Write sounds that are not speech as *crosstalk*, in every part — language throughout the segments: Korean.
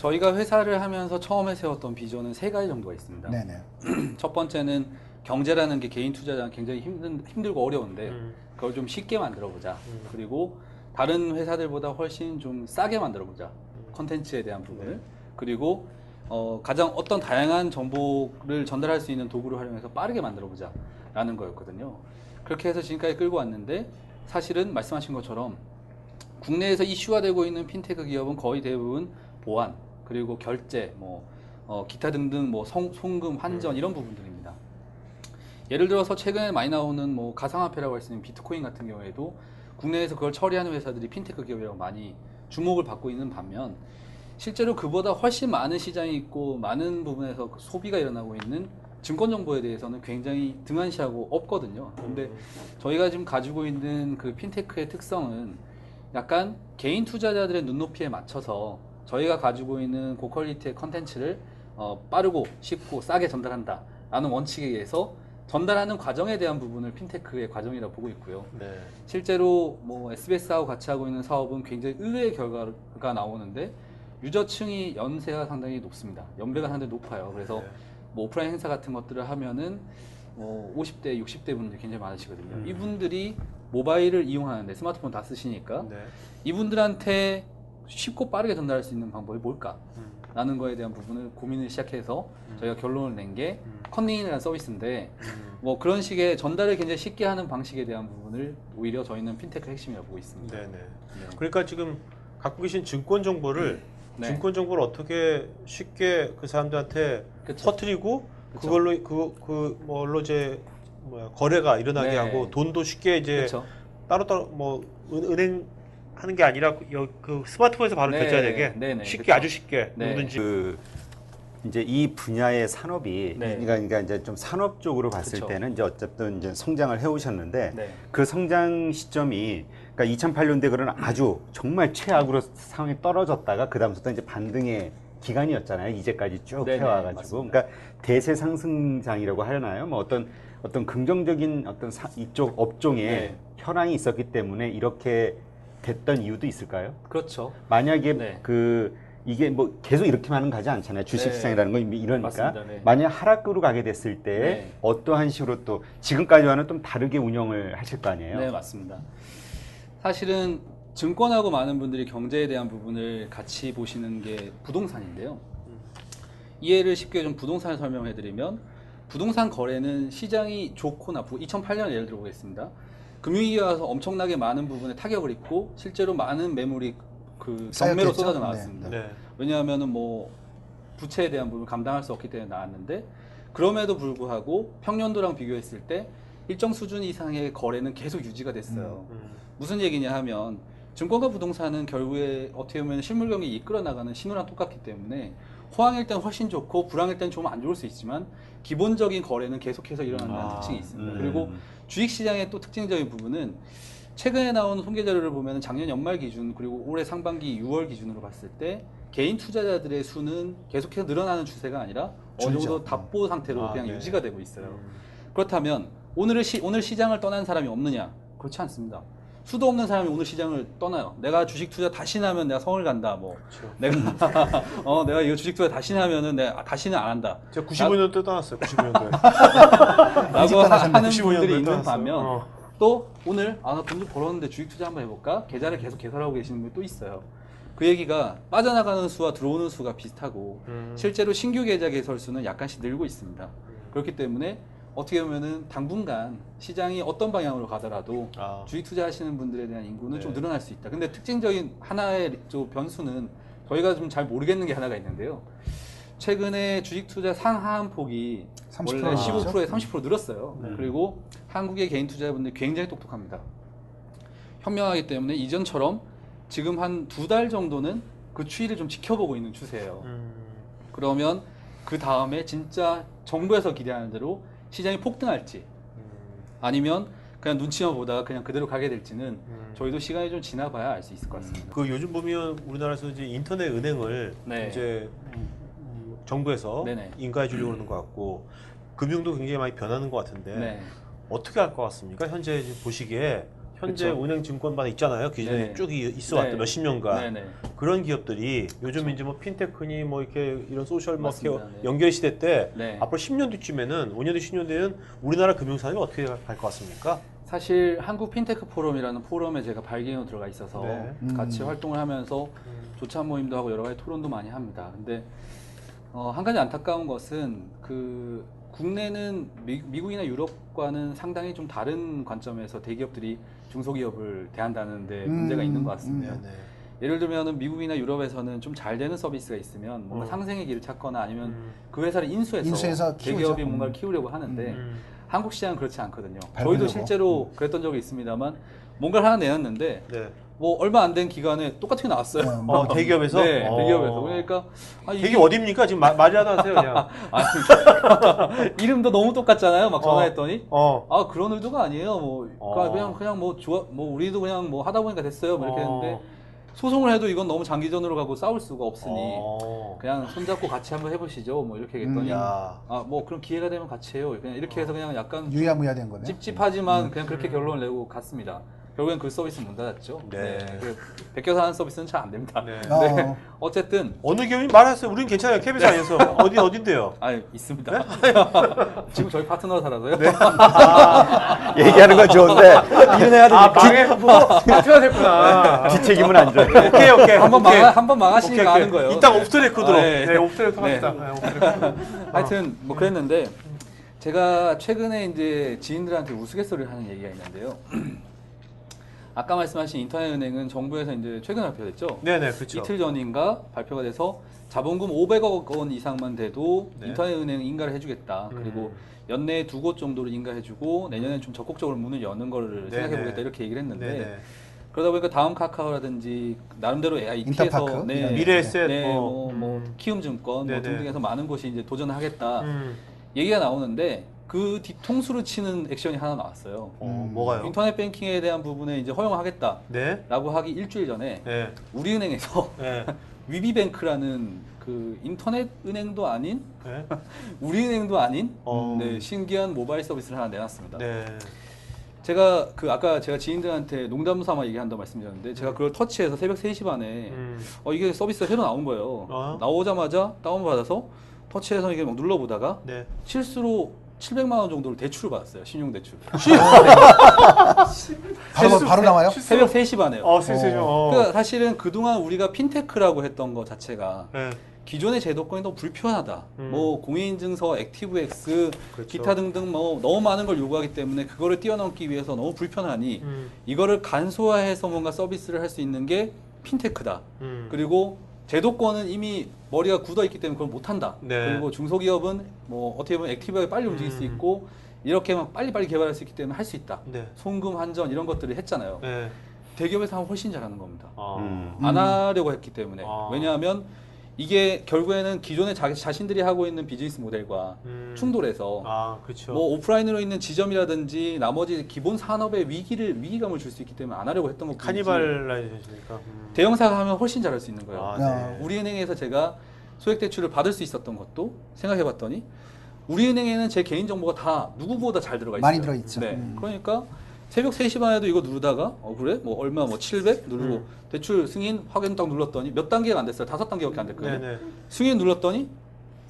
저희가 회사를 하면서 처음에 세웠던 비전은 세 가지 정도가 있습니다. 네네. *clears throat* 첫 번째는 경제라는 게 개인 투자자는 굉장히 힘든, 힘들고 어려운데 음. 그걸 좀 쉽게 만들어 보자. 음. 그리고 다른 회사들보다 훨씬 좀 싸게 만들어 보자. 컨텐츠에 대한 부분을. 네. 그리고 어, 가장 어떤 다양한 정보를 전달할 수 있는 도구를 활용해서 빠르게 만들어 보자. 라는 거였거든요. 그렇게 해서 지금까지 끌고 왔는데 사실은 말씀하신 것처럼 국내에서 이슈화되고 있는 핀테크 기업은 거의 대부분 보안 그리고 결제 뭐 어, 기타 등등 뭐 성- 송금 환전 이런 부분들입니다. 예를 들어서 최근에 많이 나오는 뭐 가상화폐라고 할 수 있는 비트코인 같은 경우에도 국내에서 그걸 처리하는 회사들이 핀테크 기업이라고 많이 주목을 받고 있는 반면 실제로 그보다 훨씬 많은 시장이 있고 많은 부분에서 그 소비가 일어나고 있는 증권 정보에 대해서는 굉장히 등한시하고 없거든요. 근데 음. 저희가 지금 가지고 있는 그 핀테크의 특성은 약간 개인 투자자들의 눈높이에 맞춰서 저희가 가지고 있는 고퀄리티의 컨텐츠를 어, 빠르고 쉽고 싸게 전달한다 라는 원칙에 의해서 전달하는 과정에 대한 부분을 핀테크의 과정이라고 보고 있고요. 네. 실제로 뭐 SBS하고 같이 하고 있는 사업은 굉장히 의외의 결과가 나오는데 유저층이 연세가 상당히 높습니다. 연배가 상당히 높아요. 그래서 네. 뭐 오프라인 행사 같은 것들을 하면은 뭐 50대, 60대 분들이 굉장히 많으시거든요. 음. 이분들이 모바일을 이용하는데 스마트폰 다 쓰시니까 네. 이분들한테 쉽고 빠르게 전달할 수 있는 방법이 뭘까? 음. 라는 거에 대한 부분을 고민을 시작해서 음. 저희가 결론을 낸게 음. 컨닝이라는 서비스인데 음. 뭐 그런 식의 전달을 굉장히 쉽게 하는 방식에 대한 부분을 오히려 저희는 핀테크 핵심이라고 보고 있습니다. 네네. 네. 그러니까 지금 갖고 계신 증권 정보를 네. 증권 정보를 어떻게 쉽게 그 사람들한테 그쵸. 퍼뜨리고 그쵸. 그걸로 그 그걸로 이제 뭐야 거래가 일어나게 네. 하고 돈도 쉽게 이제 그렇죠. 따로따로 뭐 은, 은행 하는 게 아니라 그, 여- 그 스마트폰에서 바로 네, 결제되게 네, 네, 쉽게 그쵸. 아주 쉽게 네. 누구든지 그 이제 이 분야의 산업이 네. 그러니까, 그러니까 이제 좀 산업적으로 봤을 그쵸. 때는 이제 어쨌든 이제 성장을 해오셨는데 네. 그 성장 시점이 그러니까 2008년대 그런 아주 정말 최악으로 상황이 떨어졌다가 그 다음부터 이제 반등의 기간이었잖아요. 이제까지 쭉 네네, 해와가지고 맞습니다. 그러니까 대세 상승장이라고 하나요? 뭐 어떤 어떤 긍정적인 어떤 사- 이쪽 업종에 네. 현황이 있었기 때문에 이렇게 됐던 이유도 있을까요? 그렇죠. 만약에 네. 그 이게 뭐 계속 이렇게만은 가지 않잖아요. 주식시장이라는 건 이러니까 맞습니다. 네. 만약 하락으로 가게 됐을 때 네. 어떠한 식으로 또 지금까지와는 좀 다르게 운영을 하실 거 아니에요. 네, 맞습니다. 사실은 증권하고 많은 분들이 경제에 대한 부분을 같이 보시는 게 부동산인데요. 이해를 쉽게 좀 부동산을 설명해 드리면 부동산 거래는 시장이 좋고 나쁘고 2008년 예를 들어 보겠습니다. 금융위기가 와서 엄청나게 많은 부분에 타격을 입고 실제로 많은 매물이 그 경매로 쌓였겠죠? 쏟아져 네. 나왔습니다. 네. 왜냐하면은 뭐 부채에 대한 부분을 감당할 수 없기 때문에 나왔는데 그럼에도 불구하고 평년도랑 비교했을 때 일정 수준 이상의 거래는 계속 유지가 됐어요. 음. 무슨 얘기냐 하면 증권과 부동산은 결국에 어떻게 보면 실물 경기 이끌어 나가는 신호랑 똑같기 때문에 호황일 땐 훨씬 좋고 불황일 땐좀안 좋을 수 있지만 기본적인 거래는 계속해서 일어난다는 아, 특징이 있습니다. 음. 그리고 주식 시장의 또 특징적인 부분은 최근에 나온 통계 자료를 보면 작년 연말 기준 그리고 올해 상반기 6월 기준으로 봤을 때 개인 투자자들의 수는 계속해서 늘어나는 추세가 아니라 어느. 정도 답보 상태로 아, 그냥 네. 유지가 되고 있어요. 음. 그렇다면 오늘 시, 오늘 시장을 떠난 사람이 없느냐? 그렇지 않습니다. 수도 없는 사람이 오늘 시장을 떠나요. 내가 주식 투자 다시 나면 내가 성을 간다. 뭐 그렇죠. 내가 *laughs* 어 내가 이거 주식 투자 다시 나면은 내가 아, 다시는 안 한다. 제가 95년도 에 떠났어요. 95년도에. *laughs* 라고 하- 하는 95년도에 분들이 있는. 반면 어. 또 오늘 아나돈좀 벌었는데 주식 투자 한번 해볼까? 계좌를 계속 개설하고 계시는 분이 또 있어요. 그 얘기가 빠져나가는 수와 들어오는 수가 비슷하고 음. 실제로 신규 계좌 개설 수는 약간씩 늘고 있습니다. 그렇기 때문에 어떻게 보면은 당분간 시장이 어떤 방향으로 가더라도 아. 주식 투자하시는 분들에 대한 인구는 네. 좀 늘어날 수 있다. 근데 특징적인 하나의 저 변수는 저희가 좀 잘 모르겠는 게 하나가 있는데요. 최근에 주식 투자 상하한 폭이 30% 원래 나왔죠? 15%에 30% 늘었어요. 네. 그리고 한국의 개인 투자자분들이 굉장히 똑똑합니다. 현명하기 때문에 이전처럼 지금 한 두 달 정도는 그 추이를 좀 지켜보고 있는 추세예요. 음. 그러면 그 다음에 진짜 정부에서 기대하는 대로 시장이 폭등할지 음. 아니면 그냥 눈치만 보다가 그냥 그대로 가게 될지는 음. 저희도 시간이 좀 지나봐야 알 수 있을 것 같습니다. 그 요즘 보면 우리나라에서 이제 인터넷 은행을 네. 이제 음, 음, 정부에서 네네. 인가해 주려고 하는 것 같고 금융도 굉장히 많이 변하는 것 같은데 네. 어떻게 할 것 같습니까? 현재 보시기에 현재 그쵸. 은행 증권반 있잖아요. 기존에 네. 쭉 이- 있어 왔던 네. 몇십 년간 네네. 그런 기업들이 요즘 이제 뭐 핀테크니 뭐 이렇게 이런 소셜 마켓 맞습니다. 네. 연결 시대 때 네. 앞으로 10년 뒤쯤에는 5년 뒤 10년 뒤에는 우리나라 금융산업이 어떻게 갈 것 같습니까? 사실 한국 핀테크 포럼이라는 포럼에 제가 발기인으로 들어가 있어서 네. 음. 같이 활동을 하면서 조찬 모임도 하고 여러 가지 토론도 많이 합니다. 근데 어, 한 가지 안타까운 것은 그 국내는 미, 미국이나 유럽과는 상당히 좀 다른 관점에서 대기업들이 중소기업을 대한다는 데 음, 문제가 있는 것 같습니다. 네, 네. 예를 들면은 미국이나 유럽에서는 좀 잘 되는 서비스가 있으면 뭔가 어. 상생의 길을 찾거나 아니면 음. 그 회사를 인수해서, 인수해서. 대기업이 음. 뭔가를 키우려고 하는데 음. 한국 시장은 그렇지 않거든요. 밟으려고. 저희도 실제로 그랬던 적이 있습니다만 뭔가를 하나 내놨는데 네. 뭐 얼마 안 된 기간에 똑같이 나왔어요. 네, 뭐 어, 대기업에서? 네, 어. 대기업에서. 그러니까 아, 이게- 대기업 어딥니까? 지금 마- 말이라도 하세요, 그냥. *laughs* 아니, 이름도 너무 똑같잖아요. 막 전화했더니 어. 아 그런 의도가 아니에요. 뭐 어. 그냥 그냥 뭐 좋아 뭐 우리도 그냥 뭐 하다 보니까 됐어요. 뭐 이렇게 어. 했는데 소송을 해도 이건 너무 장기전으로 가고 싸울 수가 없으니 어. 그냥 손잡고 같이 한번 해보시죠. 뭐 이렇게 했더니 음. 야. 아 뭐 그럼 기회가 되면 같이 해요. 그냥 이렇게 해서 그냥 약간 유야무야 된 거네. 찝찝하지만 그냥 그렇게 결론을 내고 갔습니다. 결국엔 그 서비스 문 닫았죠. 네. 그 베껴서 하는 서비스는 잘 안 됩니다. 네. 어. *laughs* 어쨌든 어느 기업이 말하세요. 우리는 괜찮아요. KBS 안에서. 어디, 어딘데요? *laughs* 아 있습니다. *laughs* 지금 저희 파트너 살아서요. 얘기하는 건 좋은데 이런 애가 아, 망해보고 마트가 됐구나. 뒷책임은 안 져요. 오케이, 오케이. 한번 오케이. 망하 한번 망하시니까 오케이, 오케이. 아는 거예요. 이따 오프 더 레코드로. 아, 네, 네. 오프 네. 합시다. 네, 오프 더 레코드. 하여튼 뭐 그랬는데 제가 최근에 이제 지인들한테 우스갯소리를 하는 얘기가 있는데요. 아까 말씀하신 인터넷 은행은 정부에서 이제 최근 발표됐죠. 네네, 그렇죠. 이틀 전인가 발표가 돼서 자본금 500억 원 이상만 돼도 네. 인터넷 은행 인가를 해주겠다. 음. 그리고 연내에 두곳 정도를 인가해주고 내년에 좀 적극적으로 문을 여는 거를. 생각해보겠다 이렇게 얘기를 했는데 네네. 그러다 보니까 다음 카카오라든지 나름대로 AIT에서 인터파크? 이런 미래에셋 네, 뭐, 뭐, 뭐 음. 키움증권 뭐 네네. 등등해서 많은 곳이 이제 도전하겠다 음. 얘기가 나오는데 그 뒤통수를 치는 액션이 하나 나왔어요. 어, 음. 뭐가요? 인터넷 뱅킹에 대한 부분에 이제 허용하겠다라고 네. 하기 일주일 전에 네. 우리은행에서 네. *laughs* 위비뱅크라는 그 인터넷 은행도 아닌 네. *laughs* 우리은행도 아닌 어. 네, 신기한 모바일 서비스를 하나 내놨습니다. 네. 제가 그 아까 제가 지인들한테 농담 삼아 얘기한다고 말씀드렸는데 제가 그걸 터치해서 새벽 3시 반에 음. 어 이게 서비스가 새로 나온 거예요. 어. 나오자마자 다운 받아서 터치해서 이게 막 눌러보다가 네. 실수로 700만 원 정도를 대출을 받았어요. 신용 *laughs* 대출. 바로 바로 나와요? 새벽 3시 반에요. 어, 실수죠. 어. 그러니까 사실은 그동안 우리가 핀테크라고 했던 거 자체가 네. 기존의 제도권이 너무 불편하다. 음. 뭐 공인인증서, 액티브엑스, 그렇죠. 기타 등등 뭐 너무 많은 걸 요구하기 때문에 그거를 뛰어넘기 위해서 너무 불편하니 음. 이거를 간소화해서 뭔가 서비스를 할 수 있는 게 핀테크다. 음. 그리고 제도권은 이미 머리가 굳어 있기 때문에 그걸 못 한다. 네. 그리고 중소기업은 뭐 어떻게 보면 액티브하게 빨리 움직일 수 음. 있고 이렇게만 빨리빨리 개발할 수 있기 때문에 할 수 있다. 네. 송금 환전 이런 것들을 했잖아요. 네. 대기업에서 하면 훨씬 잘하는 겁니다. 아. 음. 안 하려고 했기 때문에 아. 왜냐하면 이게 결국에는 기존에 자, 자신들이 하고 있는 비즈니스 모델과 음. 충돌해서 아, 그렇죠. 뭐 오프라인으로 있는 지점이라든지 나머지 기본 산업에 위기를 위기감을 줄 수 있기 때문에 안 하려고 했던 것 카니발라이제이션이니까. 음. 대형사가 하면 훨씬 잘할 수 있는 거예요. 아, 야. 네. 우리은행에서 제가 소액 대출을 받을 수 있었던 것도 생각해봤더니 우리은행에는 제 개인 정보가 다 누구보다 잘 들어가 있어요. 많이 들어있죠. 네. 음. 그러니까 새벽 3시 반에도 이거 누르다가 어 그래? 뭐 얼마 뭐 700 누르고 음. 대출 승인 확인 딱 눌렀더니 몇 단계가 안 됐어요. 다섯 단계밖에 안 됐거든요. 네네. 승인 눌렀더니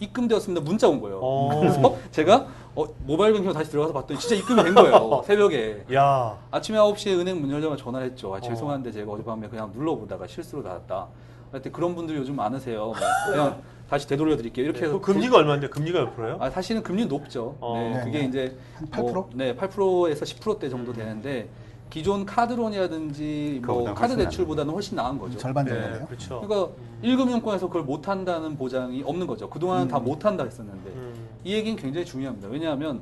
입금되었습니다. 문자 온 거예요. 어. 그래서 *laughs* 제가 어, 모바일 뱅킹으로 다시 들어가서 봤더니 진짜 입금이 된 거예요. *laughs* 새벽에. 야. 아침에 9시에 은행 문 열자마자 전화를 했죠. 아, 어. 죄송한데 제가 어젯밤에 그냥 눌러보다가 실수로 닫았다. 그랬더니 그런 분들이 요즘 많으세요. 뭐 그냥 다시 되돌려 드릴게요. 이렇게 해서 그 금리가 얼마인데? 금리가 몇 프로예요? 아, 사실은 금리 높죠. 어. 네, 네, 그게 네. 이제 한 8%? 뭐, 네, 8%에서 10%대 정도 되는데 기존 카드론이라든지 뭐 그거보다 카드 훨씬 대출보다는 훨씬 나은 거죠. 절반 네, 정도네요. 그렇죠. 그러니까 음. 1금융권에서 그걸 못 한다는 보장이 없는 거죠. 그동안 은 다 음. 못 한다 했었는데 음. 이 얘기는 굉장히 중요합니다. 왜냐하면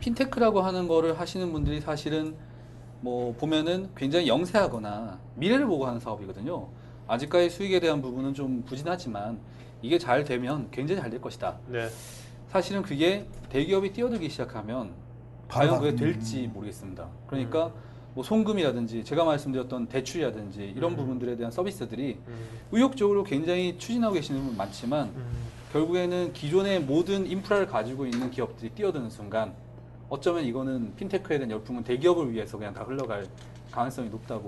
핀테크라고 하는 거를 하시는 분들이 사실은 뭐 보면은 굉장히 영세하거나 미래를 보고 하는 사업이거든요. 아직까지 수익에 대한 부분은 좀 부진하지만 이게 잘 되면 굉장히 잘 될 것이다. 네. 사실은 그게 대기업이 뛰어들기 시작하면 과연 그게 가- 될지 음. 모르겠습니다. 그러니까 뭐 송금이라든지 제가 말씀드렸던 대출이라든지 이런 음. 부분들에 대한 서비스들이 음. 의욕적으로 굉장히 추진하고 계시는 분 많지만 음. 결국에는 기존의 모든 인프라를 가지고 있는 기업들이 뛰어드는 순간 어쩌면 이거는 핀테크에 대한 열풍은 대기업을 위해서 그냥 다 흘러갈 가능성이 높다고